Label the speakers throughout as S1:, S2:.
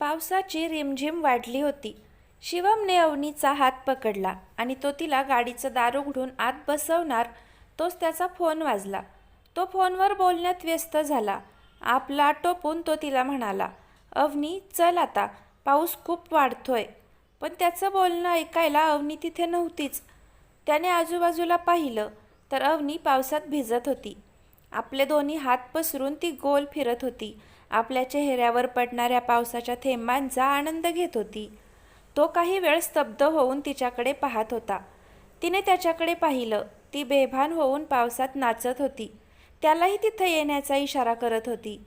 S1: पावसाची रिमझिम वाढली होती. शिवमने अवनीचा हात पकडला आणि तो तिला गाडीचं दार उघडून आत बसवणार तोच त्याचा फोन वाजला. तो फोनवर बोलण्यात व्यस्त झाला. आपला टोपून तो तिला म्हणाला अवनी चल आता. पाऊस खूप वाढतोय पण त्याचं बोलणं ऐकायला अवनी तिथे नव्हतीच. त्याने आजूबाजूला पाहिलं तर अवनी पावसात भिजत होती. आपले दोन्ही हात पसरून ती गोल फिरत होती. आपल्या चेहऱ्यावर पडणाऱ्या पावसाच्या थेंबांचा आनंद घेत होती. तो काही वेळ स्तब्ध होऊन तिच्याकडे पाहत होता. तिने त्याच्याकडे पाहिलं. ती बेभान होऊन पावसात नाचत होती. त्यालाही तिथं येण्याचा इशारा करत होती.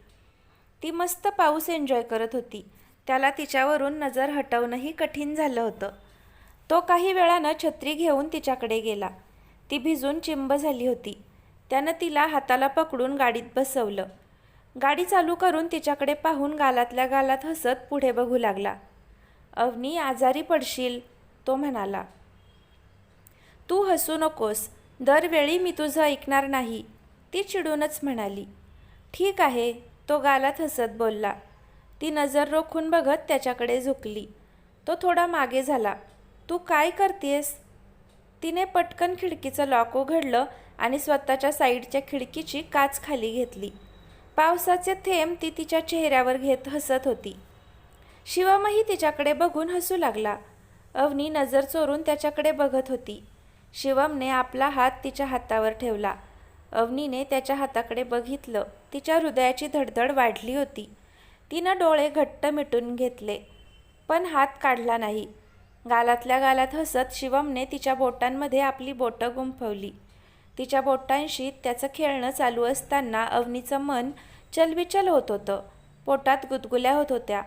S1: ती मस्त पाऊस एन्जॉय करत होती. त्याला तिच्यावरून नजर हटवणंही कठीण झालं होतं. तो काही वेळानं छत्री घेऊन तिच्याकडे गेला. ती भिजून चिंब झाली होती. त्यानं तिला हाताला पकडून गाडीत बसवलं. गाडी चालू करून तिच्याकडे पाहून गालातल्या गालात हसत पुढे बघू लागला. अवनी आजारी पडशील तो म्हणाला. तू हसू नकोस. दरवेळी मी तुझं ऐकणार नाही ती चिडूनच म्हणाली. ठीक आहे तो गालात हसत बोलला. ती नजर रोखून बघत त्याच्याकडे झुकली. तो थोडा मागे झाला. तू काय करतेस? तिने पटकन खिडकीचं लॉक उघडलं आणि स्वतःच्या साईडच्या खिडकीची काच खाली घेतली. पावसाचे थेंब ती तिच्या चेहऱ्यावर घेत हसत होती. शिवमही तिच्याकडे बघून हसू लागला. अवनी नजर चोरून त्याच्याकडे बघत होती. शिवमने आपला हात तिच्या हातावर ठेवला. अवनीने त्याच्या हाताकडे बघितलं. तिच्या हृदयाची धडधड वाढली होती. तिनं डोळे घट्ट मिटून घेतले. पण हात काढला नाही. गालातल्या गालात हसत शिवमने तिच्या बोटांमध्ये आपली बोटं गुंफवली. तिच्या बोटांशी त्याचं खेळणं चालू असताना अवनीचं मन चलबिचल होत होतं. पोटात गुदगुल्या होत होत्या.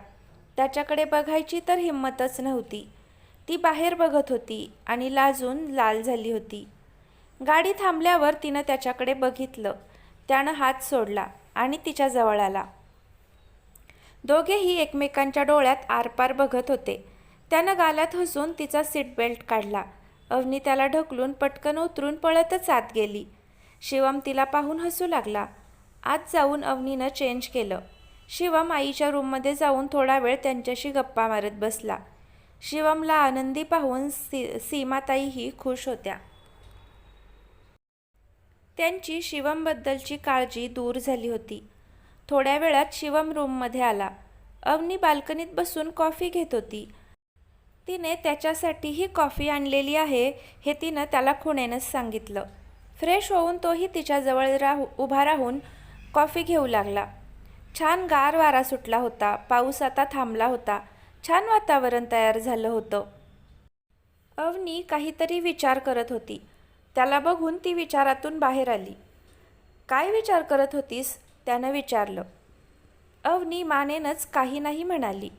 S1: त्याच्याकडे बघायची तर हिंमतच नव्हती. ती बाहेर बघत होती आणि लाजून लाल झाली होती. गाडी थांबल्यावर तिनं त्याच्याकडे बघितलं. त्यानं हात सोडला आणि तिच्या जवळ आला. दोघेही एकमेकांच्या डोळ्यात आरपार बघत होते. त्यानं गालात हसून तिचा सीट बेल्ट काढला. अवनी त्याला ढकलून पटकन उतरून पळतच आत गेली. शिवम तिला पाहून हसू लागला. आत जाऊन अवनीनं चेंज केलं. शिवम आईच्या रूममध्ये जाऊन थोडा वेळ त्यांच्याशी गप्पा मारत बसला. शिवमला आनंदी पाहून सी सीमाताईही खुश होत्या. त्यांची शिवमबद्दलची काळजी दूर झाली होती. थोड्या वेळात शिवम रूममध्ये आला. अवनी बाल्कनीत बसून कॉफी घेत होती. तिने त्याच्यासाठीही कॉफी आणलेली आहे हे तिनं त्याला खुणेनंच सांगितलं. फ्रेश होऊन तोही तिच्याजवळ राहू उभा राहून कॉफी घेऊ लागला. छान गार वारा सुटला होता. पाऊस आता थांबला होता. छान वातावरण तयार झालं होतं. अवनी काहीतरी विचार करत होती. त्याला बघून ती विचारातून बाहेर आली. काय विचार करत होतीस? त्यानं विचारलं. अवनी मानेनंच काही नाही म्हणाली.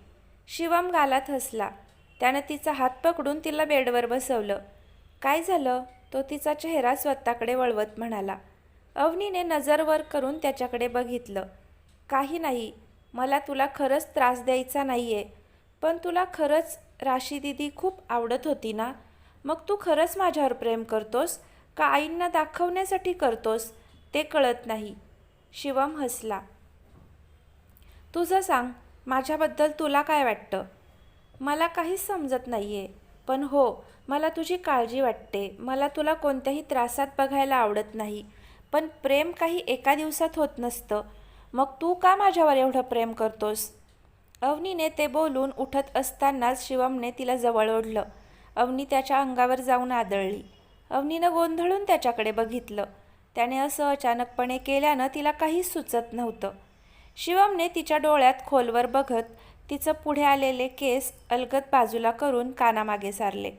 S1: शिवम गालात हसला. त्यानं तिचा हात पकडून तिला बेडवर बसवलं. काय झालं? तो तिचा चेहरा स्वतःकडे वळवत म्हणाला. अवनीने नजर वर करून त्याच्याकडे बघितलं. काही नाही. मला तुला खरंच त्रास द्यायचा नाही आहे पण तुला खरंच राशी दिदी खूप आवडत होती ना? मग तू खरंच माझ्यावर प्रेम करतोस? का आईंना दाखवण्यासाठी करतोस? ते कळत नाही. शिवम हसला. तुझं सांग. माझ्याबद्दल तुला काय वाटतं? मला काहीच समजत नाही आहे पण हो मला तुझी काळजी वाटते. मला तुला कोणत्याही त्रासात बघायला आवडत नाही. पण प्रेम काही एका दिवसात होत नसतं. मग तू का माझ्यावर एवढं प्रेम करतोस? अवनीने ते बोलून उठत असतानाच शिवमने तिला जवळ ओढलं. अवनी त्याच्या अंगावर जाऊन आदळली. अवनीनं गोंधळून त्याच्याकडे बघितलं. त्याने असं अचानकपणे केल्यानं तिला काहीच सुचत नव्हतं. शिवमने तिच्या डोळ्यात खोलवर बघत तिचं पुढे आलेले केस अलगत बाजूला करून कानामागे सारले.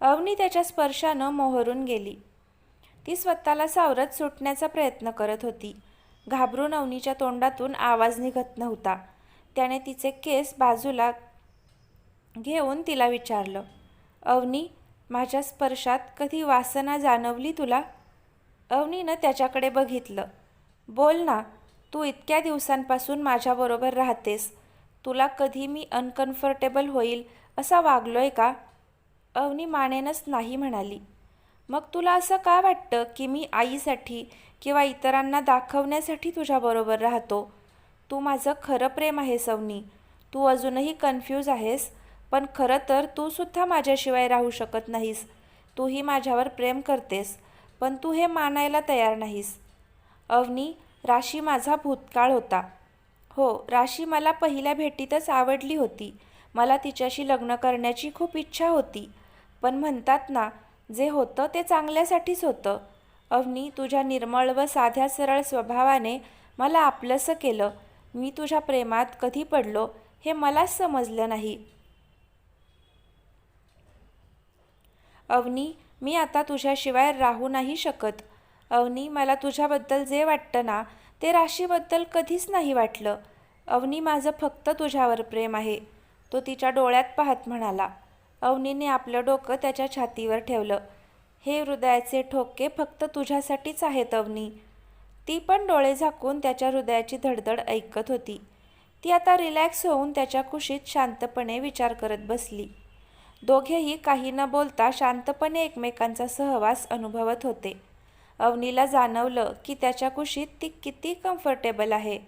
S1: अवनी त्याच्या स्पर्शानं मोहरून गेली. ती स्वतःला सावरत सुटण्याचा प्रयत्न करत होती. घाबरून अवनीच्या तोंडातून आवाज निघत नव्हता. त्याने तिचे केस बाजूला घेऊन तिला विचारलं अवनी माझ्या स्पर्शात कधी वासना जाणवली तुला? अवनीनं त्याच्याकडे बघितलं. बोल ना तू इतक्या दिवसांपासून माझ्याबरोबर राहतेस. तुला कधी मी अनकम्फर्टेबल होईल असा वागलोय का? अवनी मानेनच नाही म्हणाली. मग तुला असं का वाटतं की मी आईसाठी किंवा इतरांना दाखवण्यासाठी तुझ्याबरोबर राहतो? तू माझं खरं प्रेम आहेस अवनी. तू अजूनही कन्फ्यूज आहेस पण खरं तर तू सुद्धा माझ्याशिवाय राहू शकत नाहीस. तूही माझ्यावर प्रेम करतेस पण तू हे मानायला तयार नाहीस. अवनी राशी माझा भूतकाळ होता. हो राशी मला पहिल्या भेटीतच आवडली होती. मला तिच्याशी लग्न करण्याची खूप इच्छा होती. पण म्हणतात ना जे होतं ते चांगल्यासाठीच होतं. अवनी तुझ्या निर्मळ व साध्या सरळ स्वभावाने मला आपलंसं केलं. मी तुझ्या प्रेमात कधी पडलो हे मलाच समजलं नाही. अवनी मी आता तुझ्याशिवाय राहू नाही शकत. अवनी मला तुझ्याबद्दल जे वाटतं ना ते राशीबद्दल कधीच नाही वाटलं. अवनी माझं फक्त तुझ्यावर प्रेम आहे. तो तिच्या डोळ्यात पाहत म्हणाला अवनीने आपलं डोकं त्याच्या छातीवर ठेवलं. हे हृदयाचे ठोके फक्त तुझ्यासाठीच आहेत अवनी. ती पण डोळे झाकून त्याच्या हृदयाची धडधड ऐकत होती. ती आता रिलॅक्स होऊन त्याच्या कुशीत शांतपणे विचार करत बसली. दोघेही काही न बोलता शांतपणे एकमेकांचा सहवास अनुभवत होते. अवनीला जाणवलं की त्याच्या कुशीत ती किती कम्फर्टेबल आहे.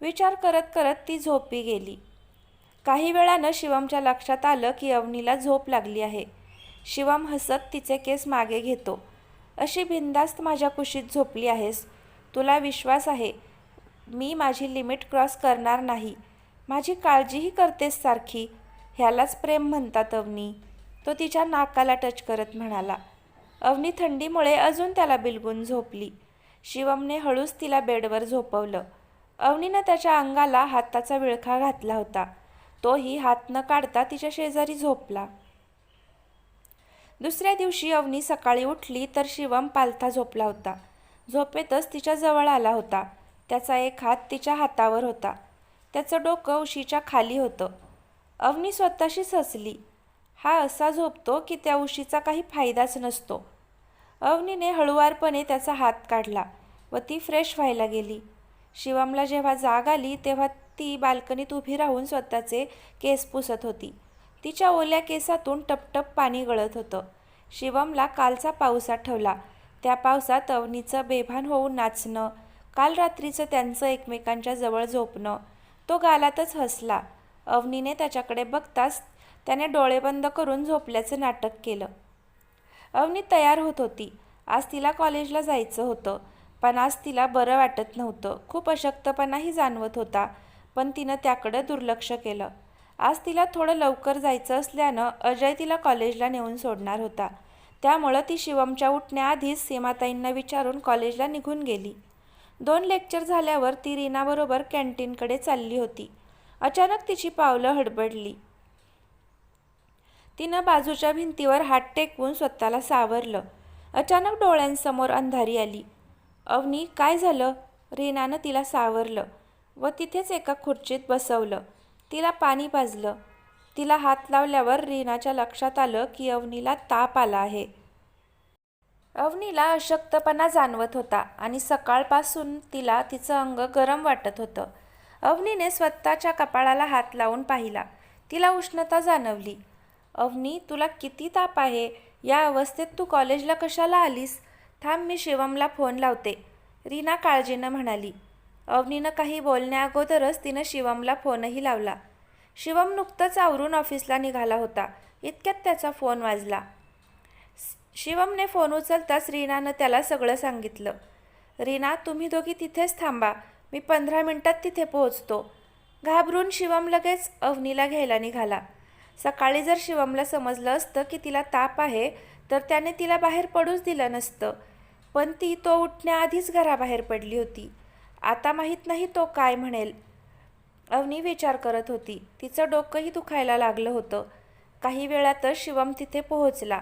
S1: विचार करत करत ती झोपी गेली. काही वेळानं शिवमच्या लक्षात आलं की अवनीला झोप लागली आहे. शिवम हसत तिचे केस मागे घेतो. अशी बिंदास्त माझ्या कुशीत झोपली आहेस. तुला विश्वास आहे. मी माझी लिमिट क्रॉस करणार नाही. माझी काळजीही करतेस सारखी. ह्यालाच प्रेम म्हणतात अवनी. तो तिच्या नाकाला टच करत म्हणाला. अवनी थंडीमुळे अजून त्याला बिलगून झोपली. शिवमने हळूच तिला बेडवर झोपवलं. अवनीनं त्याच्या अंगाला हाताचा विळखा घातला होता. तोही हात न काढता तिच्या शेजारी झोपला. दुसऱ्या दिवशी अवनी सकाळी उठली तर शिवम पालथा झोपला होता. झोपेतच तिच्या जवळ आला होता. त्याचा एक हात तिच्या हातावर होता. त्याचं डोकं उशीच्या खाली होतं. अवनी स्वतःशीच हसली. हा असा झोपतो की त्या उशीचा काही फायदाच नसतो. अवनीने हळुवारपणे त्याचा हात काढला व ती फ्रेश व्हायला गेली. शिवमला जेव्हा जाग आली तेव्हा ती बाल्कनीत उभी राहून स्वतःचे केस पुसत होती. तिच्या ओल्या केसातून टपटप पाणी गळत होतं. शिवमला कालचा पाऊस आठवला त्या पावसात अवनीचं बेभान होऊन नाचणं काल रात्रीचं त्यांचं एकमेकांच्या जवळ झोपणं तो गालातच हसला. अवनीने त्याच्याकडे बघताच त्याने डोळे बंद करून झोपल्याचं नाटक केलं. अवनी तयार होत होती. आज तिला कॉलेजला जायचं होतं पण आज तिला बरं वाटत नव्हतं. खूप अशक्तपणाही जाणवत होता पण तिनं त्याकडं दुर्लक्ष केलं. आज तिला थोडं लवकर जायचं असल्यानं अजय तिला कॉलेजला नेऊन सोडणार होता. त्यामुळं ती शिवमच्या उठण्याआधीच सीमाताईंना विचारून कॉलेजला निघून गेली. दोन लेक्चर झाल्यावर ती रीनाबरोबर कॅन्टीनकडे चालली होती. अचानक तिची पावलं हडबडली. तिनं बाजूच्या भिंतीवर हात टेकवून स्वतःला सावरलं. अचानक डोळ्यांसमोर अंधारी आली. अवनी काय झालं? रीनानं तिला सावरलं व तिथेच एका खुर्चीत बसवलं. तिला पाणी पाजलं तिला हात लावल्यावर रीनाच्या लक्षात आलं की अवनीला ताप आला आहे. अवनीला अशक्तपणा जाणवत होता आणि सकाळपासून तिला तिचं अंग गरम वाटत होतं. अवनीने स्वतःच्या कपाळाला हात लावून पाहिला. तिला उष्णता जाणवली. अवनी तुला किती ताप आहे? या अवस्थेत तू कॉलेजला कशाला आलीस? थांब मी शिवमला फोन लावते. रीना काळजीनं म्हणाली. अवनीनं काही बोलण्याअगोदरच तिनं शिवमला फोनही लावला. शिवम नुकतंच आवरून ऑफिसला निघाला होता. इतक्यात त्याचा फोन वाजला. शिवमने फोन उचलताच रीनानं त्याला सगळं सांगितलं. रीना तुम्ही दोघी तिथेच थांबा. मी पंधरा मिनटात तिथे पोहोचतो. घाबरून शिवम लगेच अवनीला घ्यायला निघाला. सकाळी जर शिवमला समजलं असतं की तिला ताप आहे तर त्याने तिला बाहेर पडूच दिलं नसतं. पण ती तो उठण्याआधीच घराबाहेर पडली होती. आता माहीत नाही तो काय म्हणेल. अवनी विचार करत होती. तिचं डोकंही दुखायला लागलं होतं. काही वेळातच शिवम तिथे पोहोचला.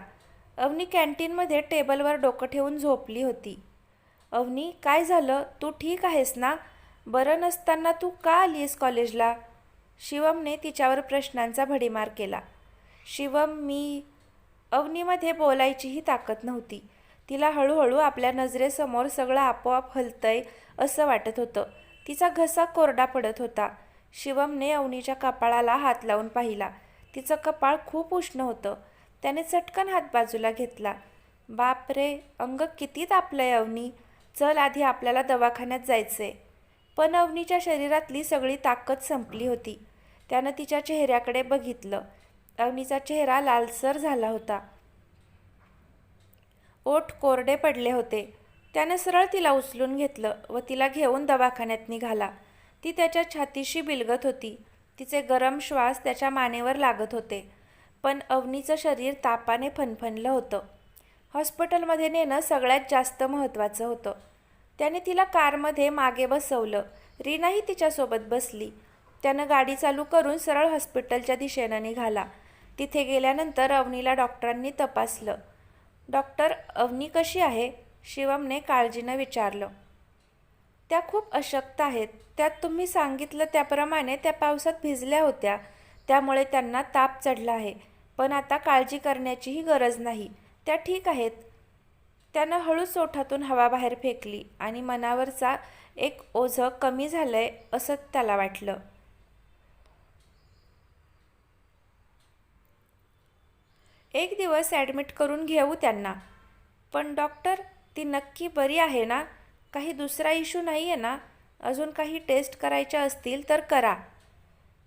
S1: अवनी कॅन्टीनमध्ये टेबलवर डोकं ठेवून झोपली होती. अवनी काय झालं? तू ठीक आहेस ना? बरं नसताना तू का आलीस कॉलेजला? शिवमने तिच्यावर प्रश्नांचा भडीमार केला. शिवम मी अवनीमध्ये बोलायचीही ताकद नव्हती. तिला हळूहळू आपल्या नजरेसमोर सगळं आपोआप हलतंय असं वाटत होतं. तिचा घसा कोरडा पडत होता. शिवमने अवनीच्या कपाळाला हात लावून पाहिला. तिचं कपाळ खूप उष्ण होतं. त्याने चटकन हात बाजूला घेतला. बाप रे अंग किती तापलंय अवनी. चल आधी आपल्याला दवाखान्यात जायचंय. पण अवनीच्या शरीरातली सगळी ताकद संपली होती. त्यानं तिच्या चेहऱ्याकडे बघितलं. अवनीचा चेहरा लालसर झाला होता. ओठ कोरडे पडले होते. त्यानं सरळ तिला उचलून घेतलं व तिला घेऊन दवाखान्यात निघाला. ती त्याच्या छातीशी बिलगत होती. तिचे गरम श्वास त्याच्या मानेवर लागत होते. पण अवनीचं शरीर तापाने फनफनलं होतं. हॉस्पिटलमध्ये नेणं सगळ्यात जास्त महत्त्वाचं होतं. त्याने तिला कारमध्ये मागे बसवलं. रीनाही तिच्यासोबत बसली. त्यानं गाडी चालू करून सरळ हॉस्पिटलच्या दिशेनं निघाला. तिथे गेल्यानंतर अवनीला डॉक्टरांनी तपासलं. डॉक्टर अवनी कशी आहे? शिवमने काळजीनं विचारलं. त्या खूप अशक्त आहेत. त्यात तुम्ही सांगितलं त्याप्रमाणे त्या पावसात भिजल्या होत्या. त्यामुळे त्यांना ताप चढला आहे. पण आता काळजी करण्याचीही गरज नाही. त्या ठीक आहेत. त्यानं हळूच ओठातून हवा बाहेर फेकली आणि मनावरचा एक ओझं कमी झालंय असं त्याला वाटलं. एक दिवस ॲडमिट करून घेऊ त्यांना. पण डॉक्टर ती नक्की बरी आहे ना? काही दुसरा इशू नाही आहे ना? अजून काही टेस्ट करायच्या असतील तर करा.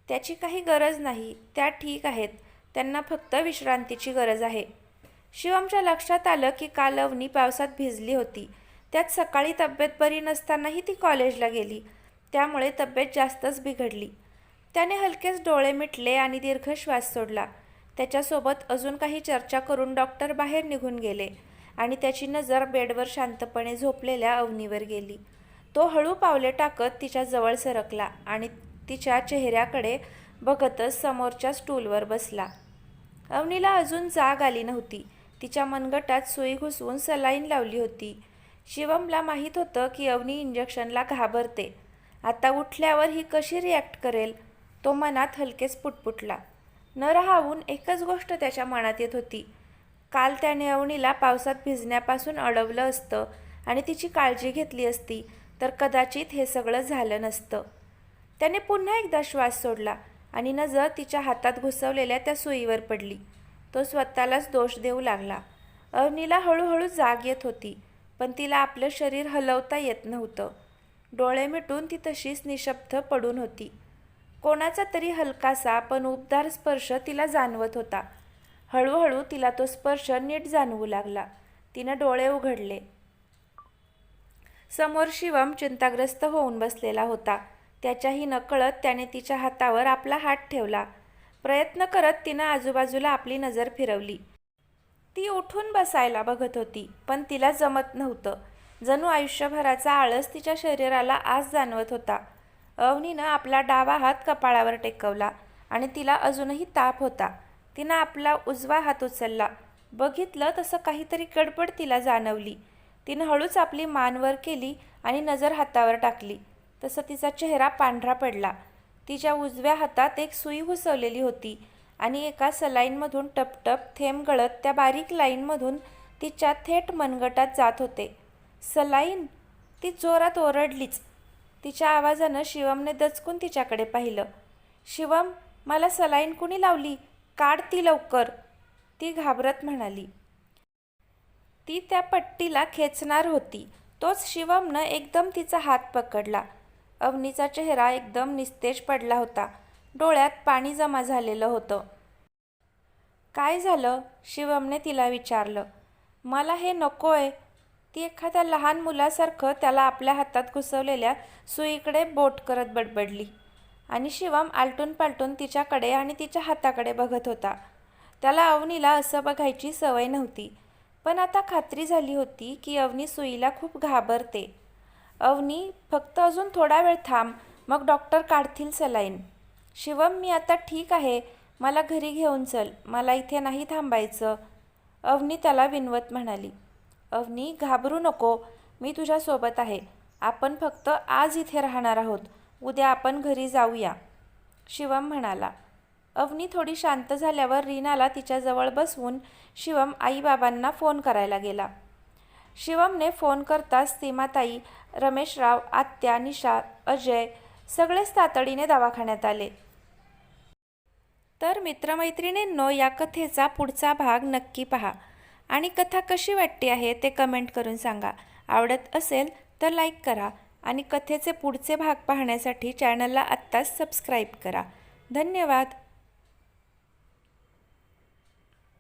S1: त्याची काही गरज नाही. त्या ठीक आहेत. त्यांना फक्त विश्रांतीची गरज आहे. शिवमच्या लक्षात आलं की काल अवनी पावसात भिजली होती. त्यात सकाळी तब्येत बरी नसतानाही ती कॉलेजला गेली. त्यामुळे तब्येत जास्तच बिघडली. त्याने हलकेच डोळे मिटले आणि दीर्घ श्वास सोडला. त्याच्यासोबत अजून काही चर्चा करून डॉक्टर बाहेर निघून गेले आणि त्याची नजर बेडवर शांतपणे झोपलेल्या अवनीवर गेली. तो हळू पावले टाकत तिच्या जवळ सरकला आणि तिच्या चेहऱ्याकडे बघतच समोरच्या स्टूलवर बसला. अवनीला अजून जाग आली नव्हती. तिच्या मनगटात सुई घुसवून सलाईन लावली होती. शिवमला माहीत होतं की अवनी इंजेक्शनला घाबरते. आता उठल्यावर ही कशी रिॲक्ट करेल? तो मनात हलकेच पुटपुटला. न राहावून एकच गोष्ट त्याच्या मनात येत होती. काल त्याने अवनीला पावसात भिजण्यापासून अडवलं असतं आणि तिची काळजी घेतली असती तर कदाचित हे सगळं झालं नसतं. त्याने पुन्हा एकदा श्वास सोडला आणि नजर तिच्या हातात घुसवलेल्या त्या सुईवर पडली. तो स्वतःलाच दोष देऊ लागला. अवनीला हळूहळू जाग येत होती पण तिला आपलं शरीर हलवता येत नव्हतं. डोळे मिटून ती तशीच निशब्द पडून होती. कोणाचा तरी हलकासा पण उबदार स्पर्श तिला जाणवत होता. हळूहळू तिला तो स्पर्श नीट जाणवू लागला. तिनं डोळे उघडले. समोर शिवम चिंताग्रस्त होऊन बसलेला होता. त्याच्याही नकळत त्याने तिच्या हातावर आपला हात ठेवला. प्रयत्न करत तिनं आजूबाजूला आपली नजर फिरवली. ती उठून बसायला बघत होती पण तिला जमत नव्हतं. जणू आयुष्यभराचा आळस तिच्या शरीराला आज जाणवत होता. अवनीनं आपला डावा हात कपाळावर टेकवला आणि तिला अजूनही ताप होता. तिनं आपला उजवा हात उचलला. बघितलं तसं काहीतरी गडबड तिला जाणवली. तिनं हळूच आपली मानवर केली आणि नजर हातावर टाकली. तसं तिचा चेहरा पांढरा पडला. तिच्या उजव्या हातात एक सुई घुसवलेली होती आणि एका सलाईनमधून टपटप थेंब गळत त्या बारीक लाईनमधून तिच्या थेट मनगटात जात होते. सलाईन? ती जोरात ओरडलीच. तिच्या आवाजानं शिवमने दचकून तिच्याकडे पाहिलं. शिवम मला सलाईन कुणी लावली? काढ ती लवकर. ती घाबरत म्हणाली. ती त्या पट्टीला खेचणार होती. तोच शिवमनं एकदम तिचा हात पकडला. अवनीचा चेहरा एकदम निस्तेज पडला होता. डोळ्यात पाणी जमा झालेलं होतं. काय झालं? शिवमने तिला विचारलं. मला हे नको आहे ती एखाद्या लहान मुलासारखं त्याला आपल्या हातात घुसवलेल्या सुईकडे बोट करत बडबडली. आणि शिवम आलटून पालटून तिच्याकडे आणि तिच्या हाताकडे बघत होता. त्याला अवनीला असं बघायची सवय नव्हती. पण आता खात्री झाली होती की अवनी सुईला खूप घाबरते. अवनी फक्त अजून थोडा वेळ थांब मग डॉक्टर काढतील सलाईन. शिवम मी आता ठीक आहे. मला घरी घेऊन चल. मला इथे नाही थांबायचं. अवनी त्याला विनवत म्हणाली. अवनी घाबरू नको. मी तुझ्यासोबत आहे. आपण फक्त आज इथे राहणार आहोत. उद्या आपण घरी जाऊया. शिवम म्हणाला. अवनी थोडी शांत झाल्यावर रीनाला तिच्याजवळ बसवून शिवम आईबाबांना फोन करायला गेला. शिवमने फोन करताच सीमाताई रमेशराव आत्या निशा अजय सगळेच तातडीने दवाखान्यात आले. तर मित्रमैत्रिणींनो या कथेचा पुढचा भाग नक्की पहा. आणि कथा कशी वाटते आहे ते कमेंट करून सांगा. आवडत असेल तर लाईक करा आणि कथेचे पुढचे भाग पाहण्यासाठी चॅनलला आत्ताच सबस्क्राईब करा. धन्यवाद.